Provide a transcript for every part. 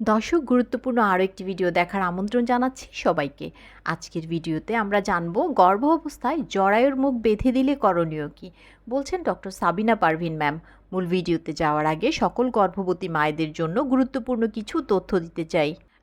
দর্শক, গুরুত্বপূর্ণ আরও একটি ভিডিও দেখার আমন্ত্রণ জানাচ্ছি সবাইকে। আজকের ভিডিওতে আমরা জানব গর্ভ অবস্থায় জরায়ুর মুখ বেঁধে দিলে করণীয় কি? বলছেন ডক্টর সাবিনা পারভিন ম্যাম। মূল ভিডিওতে যাওয়ার আগে সকল গর্ভবতী মায়েদের জন্য গুরুত্বপূর্ণ কিছু তথ্য দিতে চাই।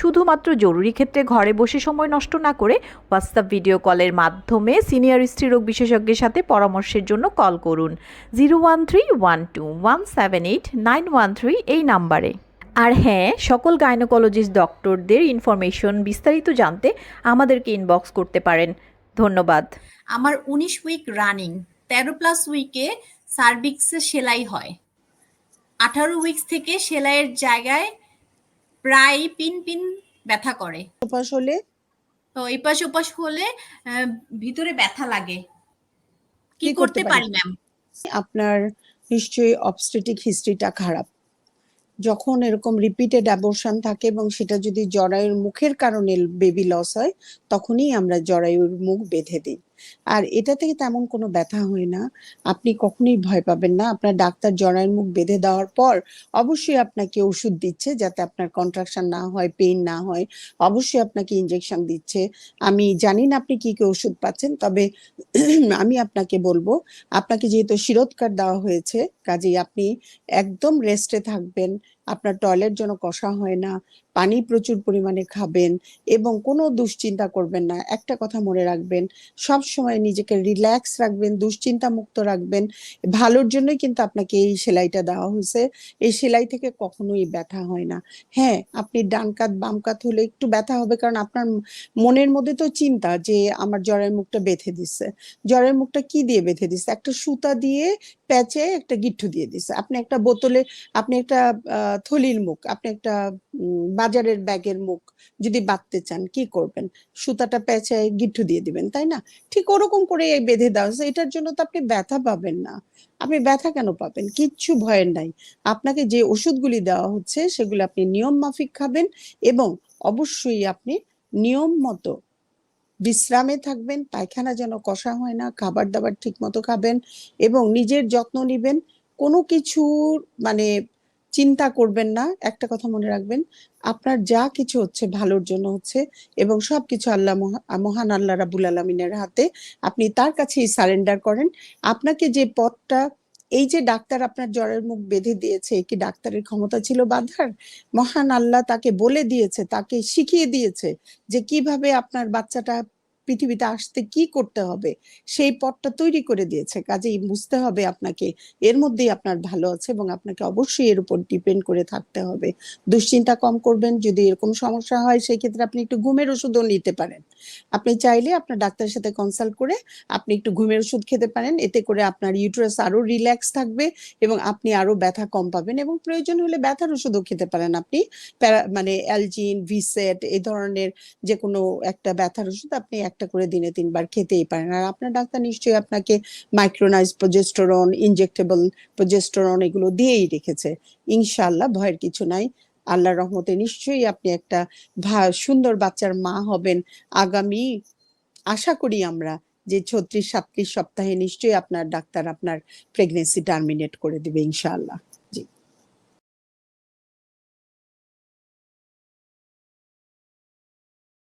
শুধুমাত্র জরুরি ক্ষেত্রে ঘরে বসে সময় নষ্ট না করে হোয়াটসঅ্যাপ ভিডিও কলের মাধ্যমে সিনিয়র স্ত্রীরোগ বিশেষজ্ঞের সাথে পরামর্শের জন্য কল করুন। Zero one three one two one seven eight nine one three এই নাম্বারে। আর হ্যাঁ সকল গাইনোকোলজিস্ট ডক্টরদের ইনফরমেশন বিস্তারিত জানতে আমাদেরকে ইনবক্স করতে পারেন। ধন্যবাদ। আমার উনিশ উইক রানিং তেরো প্লাস উইকে সার্ভিক্সে সেলাই হয়। আঠারো উইকস থেকে সেলাইয়ের জায়গায় প্রায় পিন পিন ব্যথা করে। উপাস হলে? তো এপাশ ওপাশ হলে ভিতরে ব্যথা লাগে। কি করতে পারি? ম্যাম আপনার নিশ্চয়ই অবস্টেটিক হিস্ট্রিটা খারাপ। যখন এরকম রিপিটেড অ্যাবর্শন থাকে এবং সেটা যদি জরায়ুর মুখের কারণে বেবি লস হয় তখনই আমরা জরায়ুর মুখ বেঁধে দিই। আর এটা থেকে তেমন কোনো ব্যথা হয় না। আপনি কখনোই ভয় পাবেন না। আপনার ডাক্তার জরায়ের মুখ বেঁধে দেওয়ার পর অবশ্যই আপনাকে ওষুধ দিচ্ছে যাতে আপনার কন্ট্রাকশন না হয় পেইন না হয়। অবশ্যই আপনাকে ইনজেকশন দিচ্ছে। আমি জানি না আপনি কি কি ওষুধ পাচ্ছেন, তবে আমি আপনাকে বলব, আপনাকে যেহেতু শিরোৎকার দেওয়া হয়েছে, কাজেই আপনি একদম রেস্টে থাকবেন। আপনার টয়লেট যেন কষা হয় না পানি প্রচুর পরিমাণে খাবেন এবং কোনো দুশ্চিন্তা করবেন না। একটা কথা মনে রাখবেন সব সময় নিজেকে রিল্যাক্স রাখবেন দুশ্চিন্তা মুক্ত রাখবেন। ভালোর জন্যই কিন্তু আপনাকে এই সেলাইটা দেওয়া হয়েছে। এই সেলাই থেকে কখনোই ব্যথা হয় না। হ্যাঁ আপনি ডান কাত বাম কাত হলে একটু ব্যথা হবে কারণ আপনার মনের মধ্যে তো চিন্তা যে আমার জ্বরের মুখটা বেঁধে দিচ্ছে জ্বরের মুখটা কি দিয়ে বেঁধে দিচ্ছে একটা সুতা দিয়ে প্যাচে একটা গিট্টু দিয়ে দিচ্ছে আপনি একটা বোতলে আপনি একটা আহ, থলির মুখ, আপনি একটা বাজারের ব্যাগের মুখ যদি বাঁধতে চান, কি করবেন? সুতাটা প্যাচে গিট্টু দিয়ে দিবেন, তাই না? ঠিক ওরকম করে এই বেঁধে দেওয়া এটার জন্য তো আপনি ব্যথা পাবেন না। আপনি ব্যথা কেন পাবেন? কিচ্ছু ভয়ের নাই। আপনাকে যে ওষুধগুলি দেওয়া হচ্ছে, সেগুলো আপনি নিয়ম মাফিক খাবেন এবং অবশ্যই আপনি নিয়ম মতো বিশ্রামে থাকবেন, পায়খানা যেন কষা হয় না, খাবার দাবার ঠিক মতো খাবেন এবং নিজের যত্ন নিবেন। কোনো কিছুর মানে চিন্তা করবেন না, একটা কথা মনে রাখবেন, আপনার যা কিছু হচ্ছে ভালোর জন্য হচ্ছে এবং সব কিছু আল্লাহ মহা- মহান আল্লাহ রাবুল আলমিনের হাতে আপনি তার কাছেই সারেন্ডার করেন। আপনাকে যে পথটা, এই যে ডাক্তার আপনার জ্বরের মুখ বেঁধে দিয়েছে, কি ডাক্তারের ক্ষমতা ছিল বাধার? মহান আল্লাহ তাকে বলে দিয়েছে, তাকে শিখিয়ে দিয়েছে যে কীভাবে আপনার বাচ্চাটা পৃথিবীতে আসতে কি করতে হবে, সেই পথটা তৈরি করে দিয়েছে। কাজেই বুঝতে হবে আপনাকে, এর মধ্যেই আপনার ভালো আছে এবং আপনাকে অবশ্যই এর উপর ডিপেন্ড করে থাকতে হবে। দুশ্চিন্তা কম করবেন, যদি এরকম সমস্যা হয়, সেই ক্ষেত্রে আপনি একটু ঘুমের ওষুধও নিতে পারেন। আপনি চাইলে আপনার ডাক্তারের সাথে কনসাল্ট করে আপনি একটু ঘুমের ওষুধ খেতে পারেন, এতে করে আপনার ইউটারাস আরও রিল্যাক্স থাকবে এবং আপনি আরও ব্যথা কম পাবেন এবং প্রয়োজন হলে ব্যথার ওষুধও খেতে পারেন আপনি। মানে অ্যালজিন ভিসেট এই ধরনের যে কোনো একটা ব্যথার ওষুধ আপনি একটা করে দিনে তিনবার খেতেই পারেন। আর আপনার ডাক্তার নিশ্চয়ই আপনাকে মাইক্রোনাইজ প্রজেস্টোরন ইনজেক্টেবল প্রজেস্টোরন এগুলো দিয়েই রেখেছে। ইনশাআল্লাহ ভয়ের কিছু নাই। আল্লাহর রহমতে নিশ্চয়ই আপনি একটা সুন্দর বাচ্চার মা হবেন। আগামী, আশা করি আমরা যে ছত্রিশ সাতত্রিশ সপ্তাহে নিশ্চয়ই আপনার ডাক্তার আপনার প্রেগনেন্সি টার্মিনেট করে দেবে ইনশাআল্লাহ।